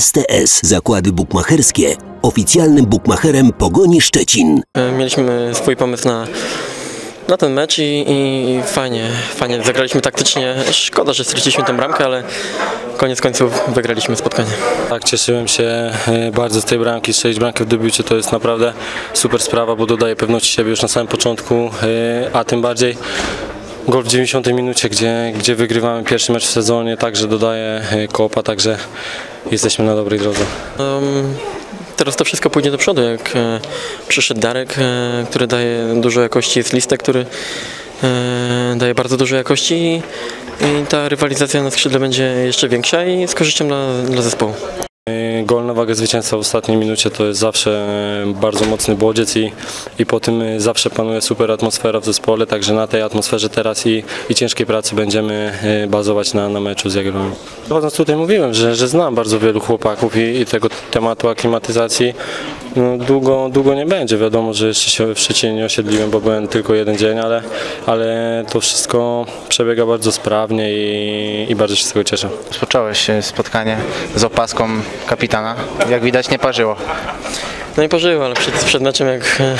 STS Zakłady Bukmacherskie. Oficjalnym bukmacherem Pogoni Szczecin. E, Mieliśmy swój pomysł na, na ten mecz i, i fajnie, fajnie zagraliśmy taktycznie. Szkoda, że straciliśmy tę bramkę, ale koniec końców wygraliśmy spotkanie. Tak, cieszyłem się e, bardzo z tej bramki. Strzelić bramkę w debiucie to jest naprawdę super sprawa, bo dodaje pewności siebie już na samym początku, e, a tym bardziej gol w 90 minucie, gdzie, gdzie wygrywamy pierwszy mecz w sezonie, także dodaje e, kopa, także jesteśmy na dobrej drodze. Um, teraz to wszystko pójdzie do przodu, jak e, przyszedł Darek, e, który daje dużo jakości, jest Listek, który e, daje bardzo dużo jakości i, i ta rywalizacja na skrzydle będzie jeszcze większa i z korzyścią dla, dla zespołu. Gol na wagę zwycięstwa w ostatniej minucie to jest zawsze e, bardzo mocny bodziec i, i po tym e, zawsze panuje super atmosfera w zespole, także na tej atmosferze teraz i, i ciężkiej pracy będziemy e, bazować na, na meczu z Jagiellonią. Chodząc tutaj mówiłem, że, że znam bardzo wielu chłopaków i, i tego tematu aklimatyzacji no, długo, długo nie będzie. Wiadomo, że jeszcze się w Szczecinie nie osiedliłem, bo byłem tylko jeden dzień, ale, ale to wszystko przebiega bardzo sprawnie i, i bardzo się z tego cieszę. Rozpocząłeś spotkanie z opaską kapitana. Jak widać nie parzyło. No i pożył, ale przed, przed meczem jak, e,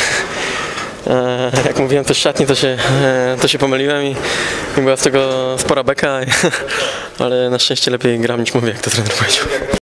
e, jak mówiłem też w szatni, to się, e, to się pomyliłem i, i była z tego spora beka, ale na szczęście lepiej gram niż mówię, jak to trener powiedział.